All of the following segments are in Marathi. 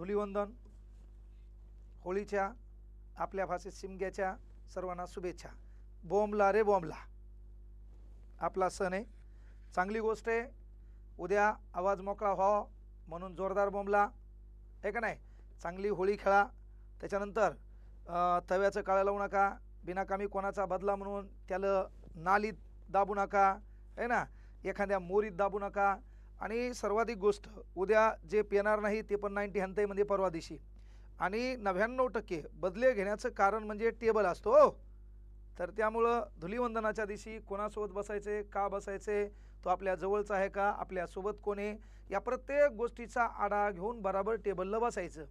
धुलिवंदन होळीच्या आपल्या भाषेत शिमग्याच्या सर्वांना शुभेच्छा. बोंबला रे बोंबला. आपला सण आहे. चांगली गोष्ट आहे. उद्या आवाज मोकळा व्हावा म्हणून जोरदार बोंबला. आहे का नाही? चांगली होळी खेळा. त्याच्यानंतर तव्याचं काळं लावू नका. बिनाकामी कोणाचा बदला म्हणून त्याला नालीत दाबू नका. आहे ना? एखाद्या मोरीत दाबू नका. आणि सर्वाधिक गोष्ट उद्या जे पेणार नाही ते पण नाईन्टी हंतय म्हणजे परवा दिवशी. आणि नव्याण्णव टक्के बदले घेण्याचं कारण म्हणजे टेबल असतो हो. तर त्यामुळं धुलीवंदनाच्या दिवशी कोणासोबत बसायचे का बसायचे तो आपल्या जवळचा आहे का आपल्यासोबत कोण आहे या प्रत्येक गोष्टीचा आढा घेऊन बराबर टेबलला बसायचं.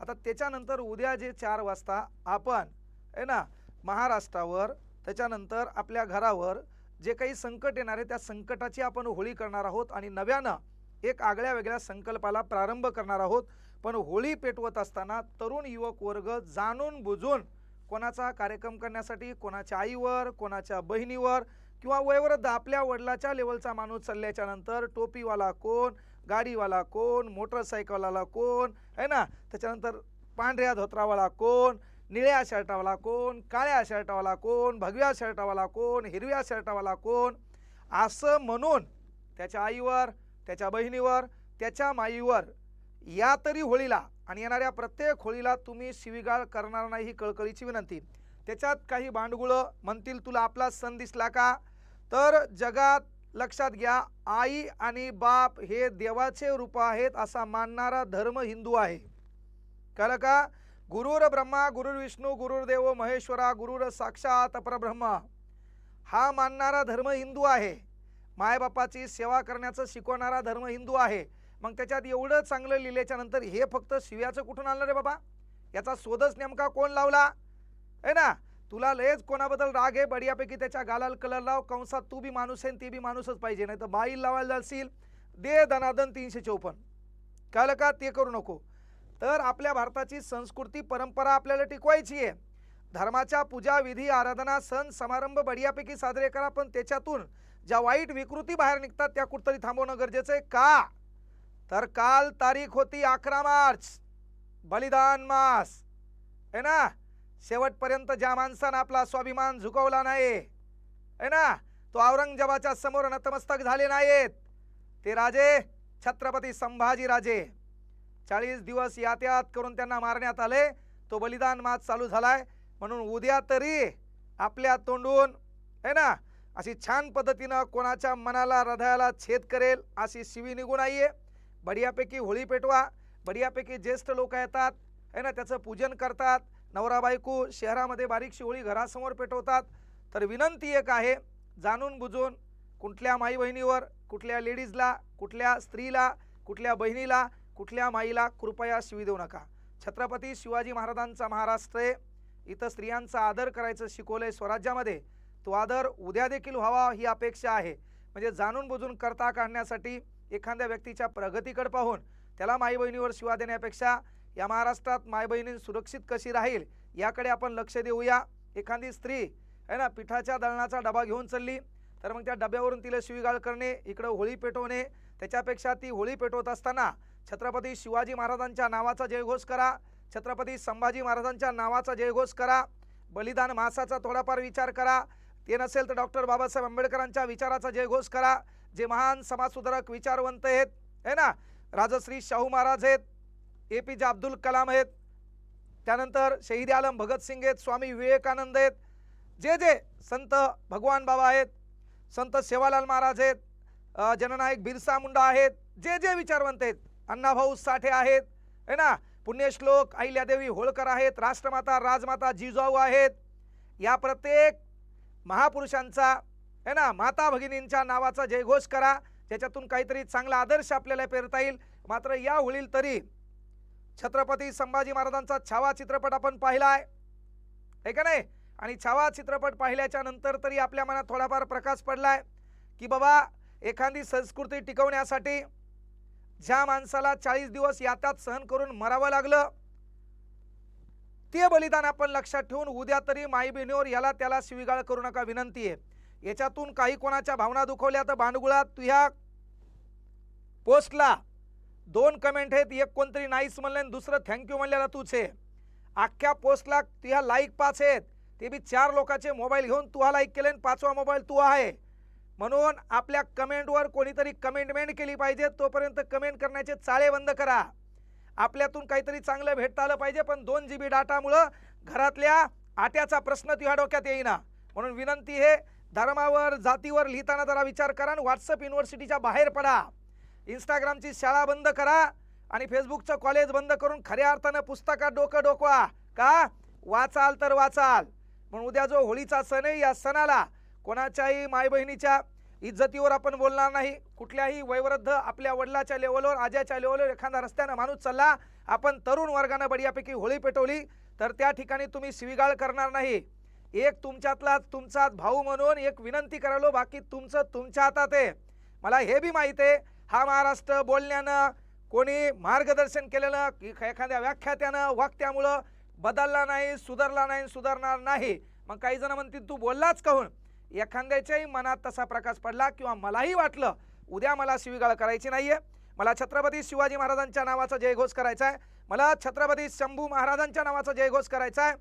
आता त्याच्यानंतर उद्या जे चार वाजता आपण आहे ना महाराष्ट्रावर त्याच्यानंतर आपल्या घरावर जे काही संकट येणार आहे त्या संकटाची आपण होळी करणार आहोत आणि नव्यानं एक आगळ्या वेगळ्या संकल्पाला प्रारंभ करणार आहोत. पण होळी पेटवत असताना तरुण युवक वर्ग जाणून बुजून कोणाचा कार्यक्रम करण्यासाठी कोणाच्या आईवर कोणाच्या बहिणीवर किंवा वयवृद्ध आपल्या वडिलाच्या लेवलचा माणूस चालल्याच्या नंतर टोपीवाला कोण गाडीवाला कोण मोटरसायकलवाला कोण आहे ना? त्याच्यानंतर पांढऱ्या धोत्रावाला कोण निळ्या शर्टावाला कोण काळ्या शर्टावाला कोण भगव्या शर्टावाला कोण हिरव्या शर्टावाला कोण? असं म्हणून त्याच्या आईवर त्याच्या बहिणीवर त्याच्या माईवर या तरी होळीला आणि येणाऱ्या प्रत्येक होळीला तुम्ही शिवीगाळ करणार नाही ही कळकळीची विनंती. त्याच्यात काही भांडगुळं म्हणतील तुला आपला सण दिसला का? तर जगात लक्षात घ्या आई आणि बाप हे देवाचे रूप आहेत असा मानणारा धर्म हिंदू आहे. कळलं का? गुरुर ब्रह्मा गुरुर विष्णू गुरुर्देव महेश्वरा गुरुर साक्षात परब्रह्म. हा मानणारा धर्म हिंदू आहे. मायबापाची सेवा करण्याचं शिकवणारा धर्म हिंदू आहे. मग त्याच्यात एवढं चांगलं लिहिल्याच्या नंतर हे फक्त शिव्याचं कुठून आणलं रे बाबा? याचा शोधच नेमका कोण लावला? आहे ना? तुला लयच कोणाबद्दल राग आहे? बढियापैकी त्याच्या गालाल कलर लाव. कंसात तू बी माणूस आहे ती बी माणूसच पाहिजे नाही तर बाईल लावायला जाशील. दे दनादन तीनशे चौपन्न. कळलं का ते करू नको. तर आपल्या भारताची संस्कृती परंपरा आपल्याला टिकवायची आहे. धर्माच्या पूजा विधी आराधना सण समारंभ बढियापैकी साजरे करा पण त्याच्यातून ज्या वाईट विकृती बाहेर निघतात त्या कुठतरी थांबवणं गरजेचं आहे का? तर काल तारीख होती अकरा मार्च. बलिदान मास. आहे ना? शेवटपर्यंत ज्या माणसानं आपला स्वाभिमान झुकवला नाही आहे ना? तो औरंगजेबाच्या समोर नतमस्तक झाले नाहीत. ते राजे छत्रपती संभाजी राजे चाळीस दिवस यात्यात करून त्यांना मारण्यात आले. तो बलिदान मात चालू झालाय. म्हणून उद्या तरी आपल्या तोंडून आहे ना अशी छान पद्धतीनं कोणाच्या मनाला हृदयाला छेद करेल अशी शिवी निघून आहे बढियापैकी होळी पेटवा. बढियापैकी ज्येष्ठ लोक येतात आहे ना त्याचं पूजन करतात. नवरा बायको शहरामध्ये बारीकशी होळी घरासमोर पेटवतात. तर विनंती एक आहे जाणून बुजून कुठल्या माई बहिणीवर कुठल्या लेडीजला कुठल्या स्त्रीला कुठल्या बहिणीला कुठल्या माईला कृपया शिवी देऊ नका. छत्रपती शिवाजी महाराजांचा महाराष्ट्र आहे. इथं स्त्रियांचा आदर करायचं शिकवलंय स्वराज्यामध्ये. तो आदर उद्या देखील व्हावा ही अपेक्षा आहे. म्हणजे जाणून बुजून करता काढण्यासाठी एखाद्या व्यक्तीच्या प्रगतीकडे पाहून त्याला माई बहिणीवर शिवा देण्यापेक्षा या महाराष्ट्रात माय बहिणी सुरक्षित कशी राहील याकडे आपण लक्ष देऊया. एखादी स्त्री आहे ना पिठाच्या दळणाचा डबा घेऊन चालली तर मग त्या डब्यावरून तिला शिवीगाळ करणे इकडं होळी पेटवणे त्याच्यापेक्षा ती होळी पेटवत असताना छत्रपती शिवाजी महाराजांच्या नावाचा जयघोष करा. छत्रपती संभाजी महाराजांच्या नावाचा जयघोष करा. बलिदान मासाचा थोडाफार विचार करा. ते नसेल तर डॉक्टर बाबासाहेब आंबेडकरांच्या विचाराचा जयघोष करा. जे महान समाजसुधारक विचारवंत आहेत है ना? राजश्री शाहू महाराज आहेत ए पी जे अब्दुल कलाम आहेत. त्यानंतर शहीद आलम भगतसिंग आहेत स्वामी विवेकानंद आहेत. जे जे संत भगवान बाबा आहेत संत सेवालाल महाराज आहेत जननायक बिरसा मुंडा आहेत जे जे विचारवंत आहेत अण्णाभाऊ साठे आहेत है ना? पुण्यश्लोक अहिल्यादेवी होळकर आहेत राष्ट्रमाता राजमाता जिजाऊ आहेत. या प्रत्येक महापुरुषांचा है ना? माता भगिनींच्या नावाचा जयघोष करा. ज्याच्यातून काहीतरी चांगला आदर्श आपल्याला पेरता येईल. मात्र या होळील तरी छत्रपती संभाजी महाराजांचा छावा चित्रपट आपण पाहिला आहे का नाही? आणि छावा चित्रपट पाहिल्याच्या नंतर तरी आपल्या मनात थोडाफार प्रकाश पडलाय. की बाबा एखादी संस्कृती टिकवण्यासाठी ज्या माणसाला चाळीस दिवस यातात सहन करून मरावं लागलं ते बलिदान आपण लक्षात ठेवून उद्या तरी माई बहिणीवर याला त्याला शिवीगाळ करू नका विनंती आहे. याच्यातून काही कोणाच्या भावना दुखवल्या तर भांडगुळात तुझ्या पोस्टला. दोन कमेंट आहेत एक कोणतरी नाहीच म्हणले आणि दुसरं थँक्यू म्हणलेला तूच आहे अख्ख्या पोस्टला तुझ्या लाईक पाच आहेत. ते बी चार लोकांचे मोबाईल घेऊन तुहा लाईक केले आणि पाचवा मोबाईल तू आहे. म्हणून आपल्या कमेंटवर कोणीतरी कमेंटमेंट केली पाहिजे तोपर्यंत कमेंट करण्याचे चाळे बंद करा. आपल्यातून काहीतरी चांगलं भेटता आलं पाहिजे पण दोन जी बी डाटामुळं घरातल्या आट्याचा प्रश्न तुझ्या डोक्यात येईना. म्हणून विनंती हे धर्मावर जातीवर लिहिताना जरा विचार करा आणि व्हॉट्सअप युनिव्हर्सिटीच्या बाहेर पडा. इंस्टाग्रामची शाळा बंद करा आणि फेसबुकचं कॉलेज बंद करून खऱ्या अर्थानं पुस्तकात डोकं डोकवा. का? वाचाल तर वाचाल. पण उद्या जो होळीचा सण आहे या सणाला कोणाच्याही माय बहिणीच्या इज्जतीवर आपण बोलणार नाही. कुठल्याही वयवृद्ध आपल्या वडिलाच्या लेवलवर आज्याच्या लेवलवर एखादा रस्त्यानं माणूस चालला आपण तरुण वर्गानं बढियापैकी होळी पेटवली तर त्या ठिकाणी तुम्ही शिवीगाळ करणार नाही. एक तुमच्यातला तुमचा भाऊ म्हणून एक विनंती करायलो बाकी तुमचं तुमच्या हातात आहे. मला हे बी माहीत आहे हा महाराष्ट्र बोलण्यानं कोणी मार्गदर्शन केलेलं की एखाद्या व्याख्यात्यानं वाक्यामुळं बदलला नाही सुधारला नाही सुधारणार नाही. मग काही जण म्हणतील तू बोललाच कहून एखाद्याच्याही मनात तसा प्रकाश पडला किंवा मलाही वाटलं उद्या मला शिवीगाळ करायची नाहीये. मला छत्रपती शिवाजी महाराजांच्या नावाचा जयघोष करायचा आहे मला छत्रपती शंभू महाराजांच्या नावाचा जयघोष करायचा आहे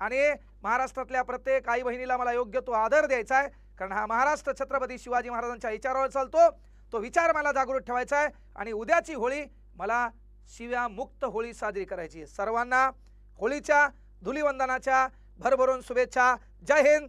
आणि महाराष्ट्रातल्या प्रत्येक आई बहिणीला मला योग्य तो आदर द्यायचा आहे कारण हा महाराष्ट्र छत्रपती शिवाजी महाराजांच्या विचारावर चालतो तो विचार मला जागृत ठेवायचा आहे आणि उद्याची होळी मला शिव्या मुक्त होळी साजरी करायची आहे. सर्वांना होळीच्या धुलीवंदनाच्या भरभरून शुभेच्छा. जय हिंद!